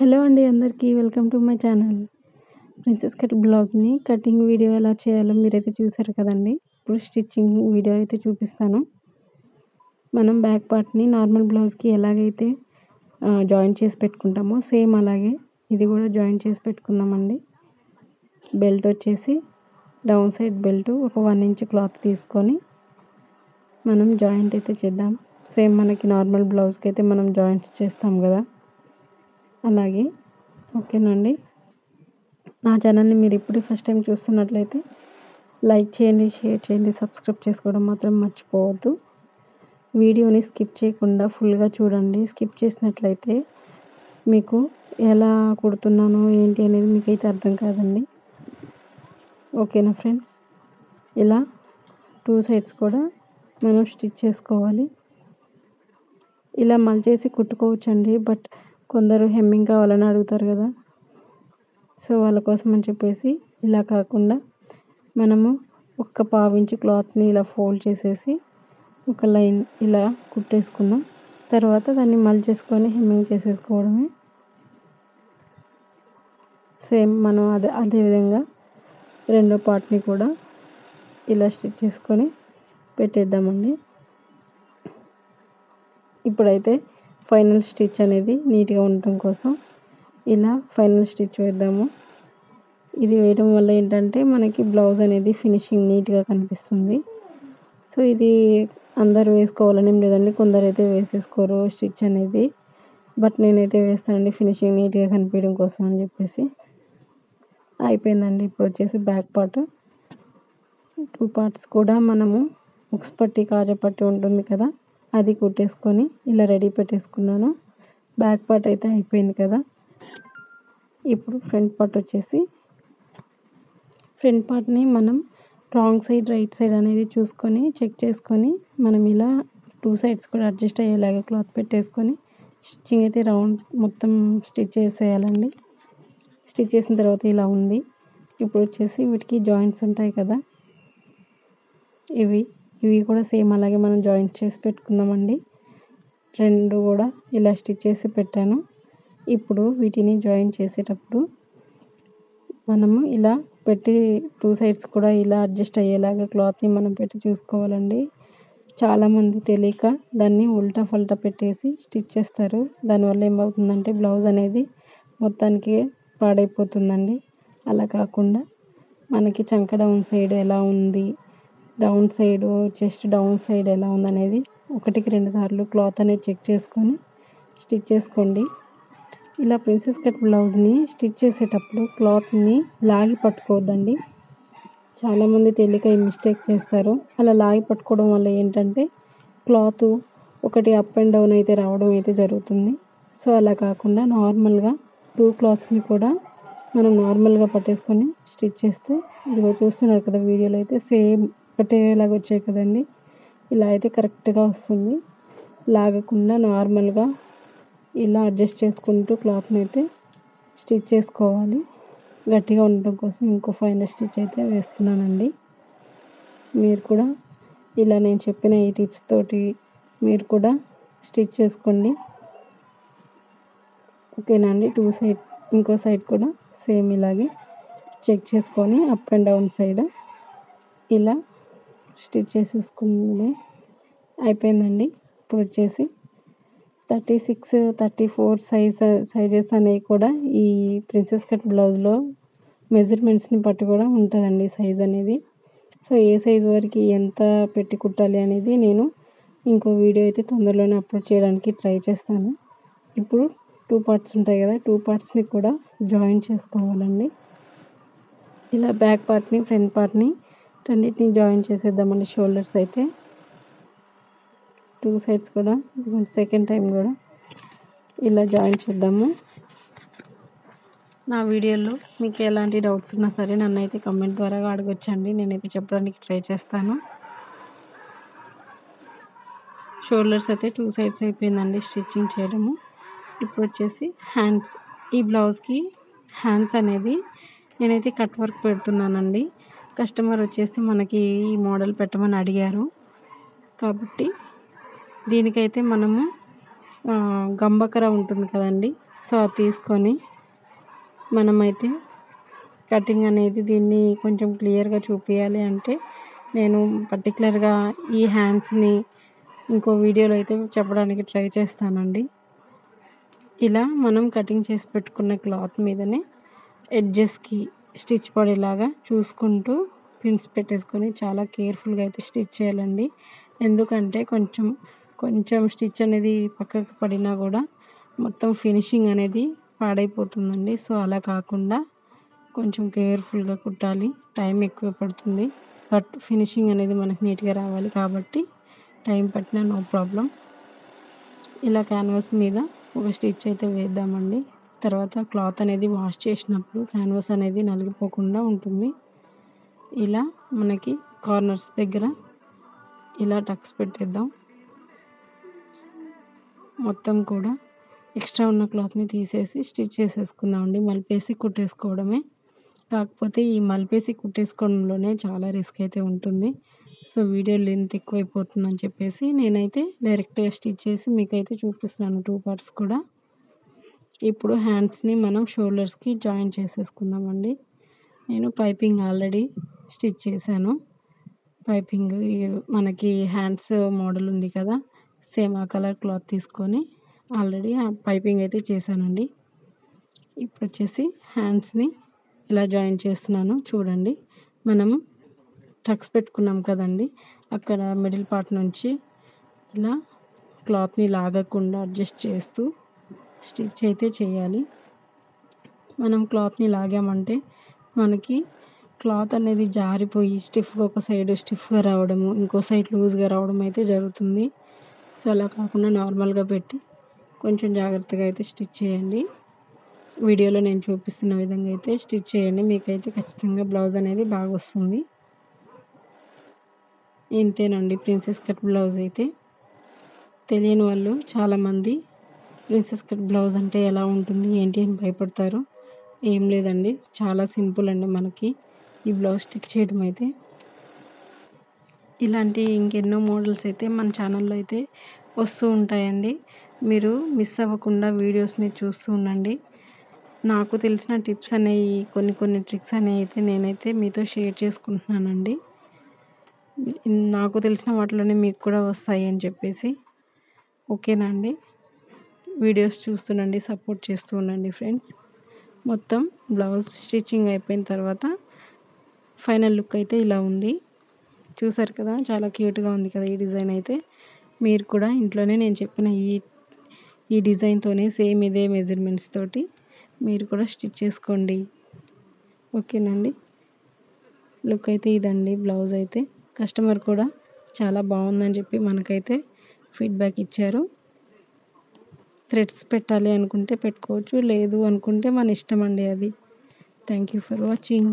Hello అండి అందరికీ welcome to my channel. Princess cut బ్లాగ్ని cutting video ఎలా చేయాలో మీరైతే చూసారు కదండి. ఇప్పుడు స్టిచ్చింగ్ వీడియో అయితే చూపిస్తాను. మనం బ్యాక్ పార్ట్ని నార్మల్ బ్లౌజ్కి ఎలాగైతే జాయిన్ చేసి పెట్టుకుంటామో సేమ్ అలాగే ఇది కూడా జాయిన్ చేసి పెట్టుకుందామండి. బెల్ట్ వచ్చేసి డౌన్ సైడ్ బెల్ట్ ఒక వన్ ఇంచ్ క్లాత్ తీసుకొని మనం జాయింట్ అయితే చేద్దాం. సేమ్ మనకి నార్మల్ బ్లౌజ్కి అయితే మనం జాయింట్స్ చేస్తాం కదా. అలాగే. ఓకేనండి. నా ఛానల్ని మీరు ఇప్పుడు ఫస్ట్ టైం చూస్తున్నట్లయితే లైక్ చేయండి షేర్ చేయండి సబ్స్క్రైబ్ చేసుకోవడం మాత్రం మర్చిపోవద్దు. వీడియోని స్కిప్ చేయకుండా ఫుల్గా చూడండి. స్కిప్ చేసినట్లయితే మీకు ఎలా కుడుతున్నానో ఏంటి అనేది మీకైతే అర్థం కాదండి. ఓకేనా ఫ్రెండ్స్? ఇలా టూ సైడ్స్ కూడా మనం స్టిచ్ చేసుకోవాలి. ఇలా మలిచేసి కుట్టుకోవచ్చండి. బట్ కొందరు హెమ్మింగ్ కావాలని అడుగుతారు కదా. సో వాళ్ళ కోసం అని చెప్పేసి ఇలా కాకుండా మనము ఒక్క పావించి క్లాత్ని ఇలా ఫోల్డ్ చేసేసి ఒక లైన్ ఇలా కుట్టేసుకున్నాం. తర్వాత దాన్ని మళ్ళీ చేసుకొని హెమ్మింగ్ చేసేసుకోవడమే. సేమ్ మనం అదే అదేవిధంగా రెండో పార్ట్ని కూడా ఇలా స్టిచ్ చేసుకొని పెట్టేద్దామండి. ఇప్పుడైతే ఫైనల్ స్టిచ్ అనేది నీట్గా ఉండటం కోసం ఇలా ఫైనల్ స్టిచ్ వేద్దాము. ఇది వేయడం వల్ల ఏంటంటే మనకి బ్లౌజ్ అనేది ఫినిషింగ్ నీట్గా కనిపిస్తుంది. సో ఇది అందరు వేసుకోవాలని లేదండి. కొందరు అయితే వేసేసుకోరు స్టిచ్ అనేది. బట్ నేనైతే వేస్తానండి ఫినిషింగ్ నీట్గా కనిపించడం కోసం అని చెప్పేసి. అయిపోయిందండి ఇప్పుడు వచ్చేసి బ్యాక్ పార్ట్. టూ పార్ట్స్ కూడా మనము ఉక్స్ పట్టి కాజపట్టి ఉంటుంది కదా. అది కుట్టేసుకొని ఇలా రెడీ పెట్టేసుకున్నాను. బ్యాక్ పార్ట్ అయితే అయిపోయింది కదా. ఇప్పుడు ఫ్రంట్ పార్ట్ వచ్చేసి ఫ్రంట్ పార్ట్ని మనం రాంగ్ సైడ్ రైట్ సైడ్ అనేది చూసుకొని చెక్ చేసుకొని మనం ఇలా టూ సైడ్స్ కూడా అడ్జస్ట్ అయ్యేలాగా క్లాత్ పెట్టేసుకొని స్టిచ్చింగ్ అయితే రౌండ్ మొత్తం స్టిచ్ చేసేయాలండి. స్టిచ్ చేసిన తర్వాత ఇలా ఉంది. ఇప్పుడు వచ్చేసి వీటికి జాయింట్స్ ఉంటాయి కదా. ఇవి ఇవి కూడా సేమ్ అలాగే మనం జాయింట్ చేసి పెట్టుకుందామండి. రెండు కూడా ఇలా స్టిచ్ చేసి పెట్టాను. ఇప్పుడు వీటిని జాయిన్ చేసేటప్పుడు మనము ఇలా పెట్టి టూ సైడ్స్ కూడా ఇలా అడ్జస్ట్ అయ్యేలాగా క్లాత్ని మనం పెట్టి చూసుకోవాలండి. చాలామంది తెలియక దాన్ని ఉల్టా ఫల్టా పెట్టేసి స్టిచ్ చేస్తారు. దానివల్ల ఏమవుతుందంటే బ్లౌజ్ అనేది మొత్తానికి పాడైపోతుందండి. అలా కాకుండా మనకి చంక డౌన్ సైడ్ ఎలా ఉంది down side chest down side ఎలా ఉందనేది ఒకటికి రెండు సార్లు క్లాత్ అనేది చెక్ చేసుకొని స్టిచ్ చేసుకోండి. ఇలా ప్రిన్సెస్ కట్ బ్లౌజ్ని స్టిచ్ చేసేటప్పుడు క్లాత్ని లాగి పట్టుకోవద్దండి. చాలామంది తెలియక ఈ మిస్టేక్ చేస్తారు. అలా లాగి పట్టుకోవడం వల్ల ఏంటంటే క్లాత్ ఒకటి అప్ అండ్ డౌన్ అయితే రావడం అయితే జరుగుతుంది. సో అలా కాకుండా నార్మల్గా టూ క్లాత్స్ని కూడా మనం నార్మల్గా పట్టేసుకొని స్టిచ్ చేస్తే ఇదిగో చూస్తున్నారు కదా వీడియోలో అయితే సేమ్ ఒకటేలాగా వచ్చాయి కదండి. ఇలా అయితే కరెక్ట్గా వస్తుంది. లాగకుండా నార్మల్గా ఇలా అడ్జస్ట్ చేసుకుంటూ క్లాత్ని అయితే స్టిచ్ చేసుకోవాలి. గట్టిగా ఉండటం కోసం ఇంకో ఫైనల్ స్టిచ్ అయితే వేస్తున్నానండి. మీరు కూడా ఇలా నేను చెప్పిన ఈ టిప్స్ తోటి మీరు కూడా స్టిచ్ చేసుకోండి. ఓకేనా అండి? టూ సైడ్ ఇంకో సైడ్ కూడా సేమ్ ఇలాగే చెక్ చేసుకొని అప్ అండ్ డౌన్ సైడ్ ఇలా స్టిచ్ చేసేసుకుంది. అయిపోయిందండి. ఇప్పుడు వచ్చేసి thirty six thirty four size sizes అనేవి కూడా ఈ ప్రిన్సెస్ కట్ బ్లౌజ్లో మెజర్మెంట్స్ని బట్టి కూడా ఉంటుందండి సైజ్ అనేది. సో ఏ సైజ్ వరకు ఎంత పెట్టి కుట్టాలి అనేది నేను ఇంకో వీడియో అయితే తొందరలోనే అప్లోడ్ చేయడానికి ట్రై చేస్తాను. ఇప్పుడు టూ పార్ట్స్ ఉంటాయి కదా టూ పార్ట్స్ని కూడా జాయిన్ చేసుకోవాలండి. ఇలా బ్యాక్ పార్ట్ని ఫ్రంట్ పార్ట్ని రెండింటిని జాయిన్ చేసేద్దామండి షోల్డర్స్ అయితే. టూ సైడ్స్ కూడా సెకండ్ టైం కూడా ఇలా జాయిన్ చేద్దాము. నా వీడియోలో మీకు ఎలాంటి డౌట్స్ ఉన్నా సరే నన్ను అయితే కమెంట్ ద్వారా అడగొచ్చండి. నేనైతే చెప్పడానికి ట్రై చేస్తాను. షోల్డర్స్ అయితే టూ సైడ్స్ అయిపోయిందండి స్టిచ్చింగ్ చేయడము. ఇప్పుడు వచ్చేసి హ్యాండ్స్. ఈ బ్లౌజ్కి హ్యాండ్స్ అనేది నేనైతే కట్ వర్క్ పెడుతున్నానండి. కస్టమర్ వచ్చేసి మనకి ఈ మోడల్ పెట్టమని అడిగారు. కాబట్టి దీనికైతే మనము గంబకర ఉంటుంది కదండి. సో అది తీసుకొని మనమైతే కటింగ్ అనేది దీన్ని కొంచెం క్లియర్గా చూపించాలి అంటే నేను పర్టికులర్గా ఈ హ్యాండ్స్ని ఇంకో వీడియోలో అయితే చెప్పడానికి ట్రై చేస్తానండి. ఇలా మనం కటింగ్ చేసి పెట్టుకున్న క్లాత్ మీదనే ఎడ్జెస్కి స్టిచ్ పడేలాగా చూసుకుంటూ పిన్స్ పెట్టేసుకొని చాలా కేర్ఫుల్గా అయితే స్టిచ్ చేయాలండి. ఎందుకంటే కొంచెం కొంచెం స్టిచ్ అనేది పక్కకు పడినా కూడా మొత్తం ఫినిషింగ్ అనేది పాడైపోతుందండి. సో అలా కాకుండా కొంచెం కేర్ఫుల్గా కుట్టాలి. టైం ఎక్కువ పడుతుంది. బట్ ఫినిషింగ్ అనేది మనకు నీట్గా రావాలి కాబట్టి టైం పట్టినా నో ప్రాబ్లం ఇలా క్యాన్వాస్ మీద ఒక స్టిచ్ అయితే వేద్దామండి. తర్వాత క్లాత్ అనేది వాష్ చేసినప్పుడు క్యాన్వాస్ అనేది నలిగిపోకుండా ఉంటుంది. ఇలా మనకి కార్నర్స్ దగ్గర ఇలా టక్స్ పెట్టేద్దాం. మొత్తం కూడా ఎక్స్ట్రా ఉన్న క్లాత్ని తీసేసి స్టిచ్ చేసేసుకుందామండి. మలిపేసి కుట్టేసుకోవడమే. కాకపోతే ఈ మలిపేసి కుట్టేసుకోవడంలోనే చాలా రిస్క్ అయితే ఉంటుంది. సో వీడియో లెంత్ ఎక్కువైపోతుందని చెప్పేసి నేనైతే డైరెక్ట్గా స్టిచ్ చేసి మీకైతే చూపిస్తున్నాను. టూ పార్ట్స్ కూడా. ఇప్పుడు హ్యాండ్స్ని మనం షోల్డర్స్కి జాయిన్ చేసేసుకుందామండి. నేను పైపింగ్ ఆల్రెడీ స్టిచ్ చేశాను. పైపింగ్ మనకి హ్యాండ్స్ మోడల్ ఉంది కదా సేమ్ ఆ కలర్ క్లాత్ తీసుకొని ఆల్రెడీ ఆ పైపింగ్ అయితే చేశానండి. ఇప్పుడు వచ్చేసి హ్యాండ్స్ని ఇలా జాయిన్ చేస్తున్నాను చూడండి. మనం టక్స్ పెట్టుకున్నాం కదండి అక్కడ మిడిల్ పార్ట్ నుంచి ఇలా క్లాత్ని లాగకుండా అడ్జస్ట్ చేస్తూ స్టిచ్ అయితే చేయాలి. మనం క్లాత్ని లాగామంటే మనకి క్లాత్ అనేది జారిపోయి స్టిఫ్గా ఒక సైడ్ స్టిఫ్గా రావడము ఇంకో సైడ్ లూజ్గా రావడం అయితే జరుగుతుంది. సో అలా కాకుండా నార్మల్గా పెట్టి కొంచెం జాగ్రత్తగా అయితే స్టిచ్ చేయండి. వీడియోలో నేను చూపిస్తున్న విధంగా అయితే స్టిచ్ చేయండి. మీకైతే ఖచ్చితంగా బ్లౌజ్ అనేది బాగా వస్తుంది. ఇంతేనండి ప్రిన్సెస్ కట్ బ్లౌజ్ అయితే. తెలియని వాళ్ళు చాలామంది ప్రిన్సెస్ కట్ బ్లౌజ్ అంటే ఎలా ఉంటుంది ఏంటి అని భయపడతారు. ఏం లేదండి చాలా సింపుల్ అండి మనకి ఈ బ్లౌజ్ స్టిచ్ చేయడం అయితే. ఇలాంటి ఇంకెన్నో మోడల్స్ అయితే మన ఛానల్లో అయితే వస్తూ ఉంటాయండి. మీరు మిస్ అవ్వకుండా వీడియోస్ని చూస్తూ ఉండండి. నాకు తెలిసిన టిప్స్ అనేవి కొన్ని కొన్ని ట్రిక్స్ అనేవి అయితే నేనైతే మీతో షేర్ చేసుకుంటున్నానండి. నాకు తెలిసిన వాటిలోనే మీకు కూడా వస్తాయి అని చెప్పేసి. ఓకేనా అండి? వీడియోస్ చూస్తుండండి సపోర్ట్ చేస్తూ ఉండండి ఫ్రెండ్స్. మొత్తం బ్లౌజ్ స్టిచ్చింగ్ అయిపోయిన తర్వాత ఫైనల్ లుక్ అయితే ఇలా ఉంది. చూసారు కదా చాలా క్యూట్గా ఉంది కదా ఈ డిజైన్ అయితే. మీరు కూడా ఇంట్లోనే నేను చెప్పిన ఈ ఈ డిజైన్తోనే సేమ్ ఇదే మెజర్మెంట్స్ తోటి మీరు కూడా స్టిచ్ చేసుకోండి. ఓకేనండి? లుక్ అయితే ఇదండి బ్లౌజ్ అయితే. కస్టమర్ కూడా చాలా బాగుందని చెప్పి మనకైతే ఫీడ్బ్యాక్ ఇచ్చారు. థ్రెడ్స్ పెట్టాలి అనుకుంటే పెట్టుకోవచ్చు లేదు అనుకుంటే మన ఇష్టం అండి అది. Thank you for watching